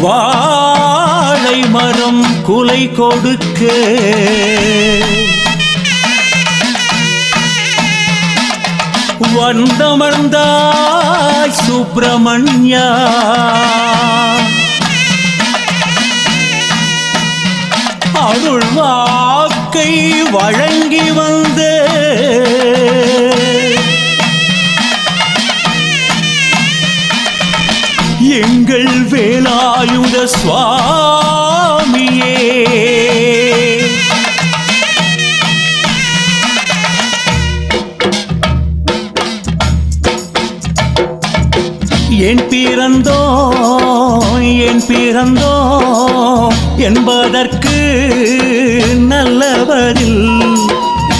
வாழை மரம் குலை கொடுக்க. வந்தமர்ந்தாய் சுப்பிரமணியா. அருள் வாக்கை வழங்கி வந்தே எங்கள் வேலாயுத சுவாமியே. என் பிறந்தோ என் பிறந்தோ என்பதற்கு நல்லவரில்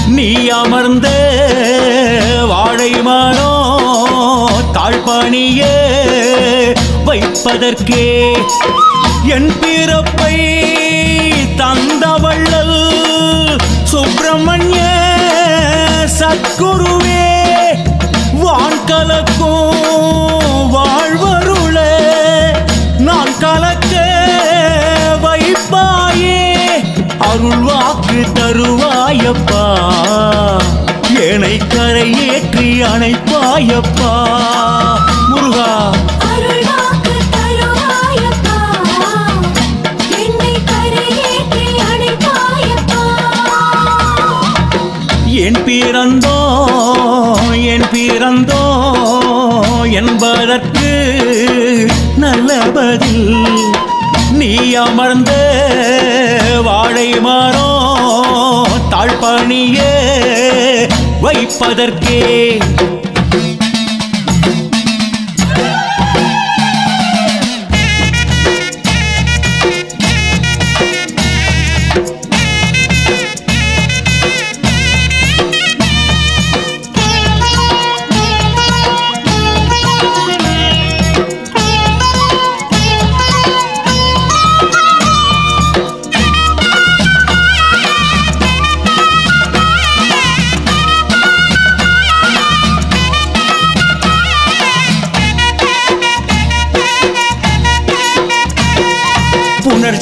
நீ அமர்ந்த வாழை மரோ தாழ்பணியே. வைப்பதற்கே என் பிறப்பை தந்தவள்ளல் சுப்பிரமணிய சத்குருவே வான் கலக்கும் வாழ்வருள நான் கலக்க வைப்பாயே அருள் வாக்கு தருவாயப்பா. ஏனை கரையேற்றி அணைப்பாயப்பா. பிறந்தோ என்பதற்கு நல்ல பதில். நீ அமர்ந்த வாழை மாறோ தாழ்பணியே வைப்பதற்கே.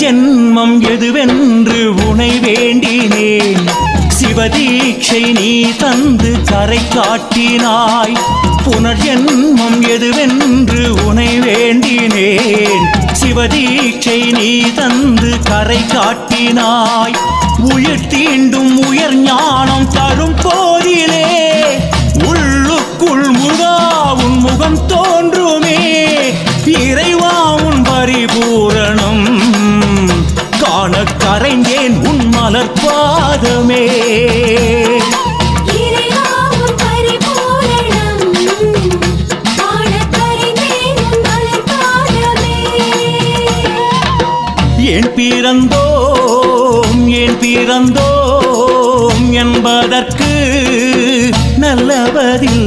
ஜென்மம் எதுவென்று உனை வேண்டினேன். சிவதீட்சை நீ தந்து கரை காட்டினாய். புனர்ஜென்மம் எதுவென்று உனை வேண்டினேன். சிவதீட்சை நீ தந்து கரை காட்டினாய். உயிர் தீண்டும் உயர் ஞானம் தரும் போதிலே. உள்ளுக்குள் முகா உன் முகம் தோன்றுமே. இறைவா உன் பரிபூர மலர்பாதமே. ஏன் பிறந்தோம் ஏன் பிறந்தோம் என்பதற்கு நல்ல பதில்.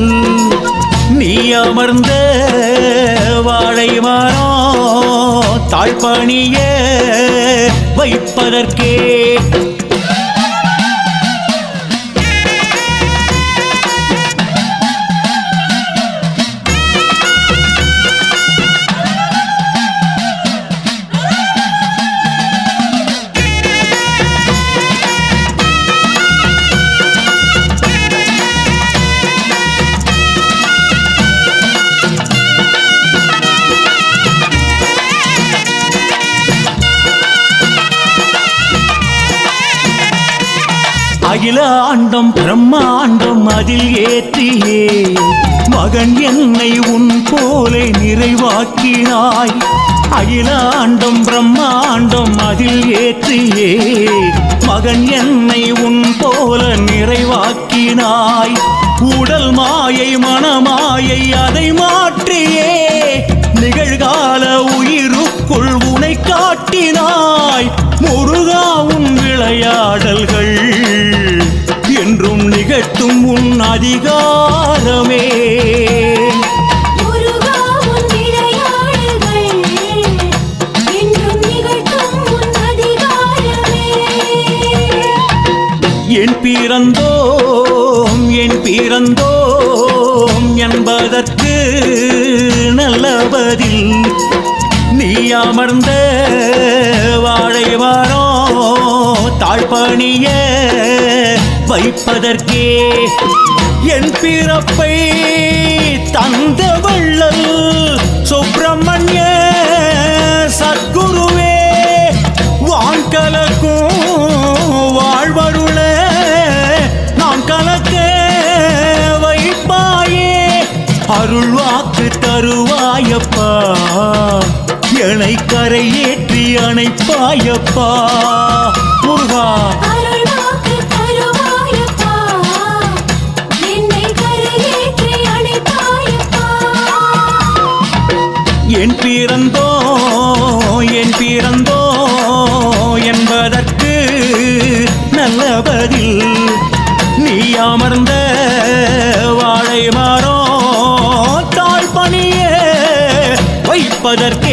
நீ அமர்ந்த வாழை மரம் தாழ்பணிய வைப்பதற்கே அகில ஆண்டம் பிரம்மாண்டம் அதில் ஏற்றியே மகன் என்னை உன் போலே நிறைவாக்கினாய். அகிலாண்டம் பிரம்மாண்டம் அதில் ஏற்றியே மகன் என்னை உன் போல நிறைவாக்கினாய். உடல் மாயை மனமாயை அதை மாற்றியே. நிகழ்கால உயிருக்குள் உனை காட்டினாய். முருகா உன் விளையாடல்கள் என்றும் நிகழ்த்தும் உன் அதிகாரமே. என் பிறந்தோம் வந்தோம் என்பதற்கு நல்ல பதில். நீ அமர்ந்த வாழை வாரோ தாழ்பணிய வைப்பதற்கே என் பிறப்பை தந்த வள்ளல் சுப்பிரமணிய சத்குருவே வாங்கலக்கும் தருவாயப்பா. எனை கரையேற்றி அணைப்பாயப்பா. முருகா. என் பிறந்தோ என் பிறந்தோ என்பதற்கு நல்ல பதில். நீ அமர்ந்த வாழை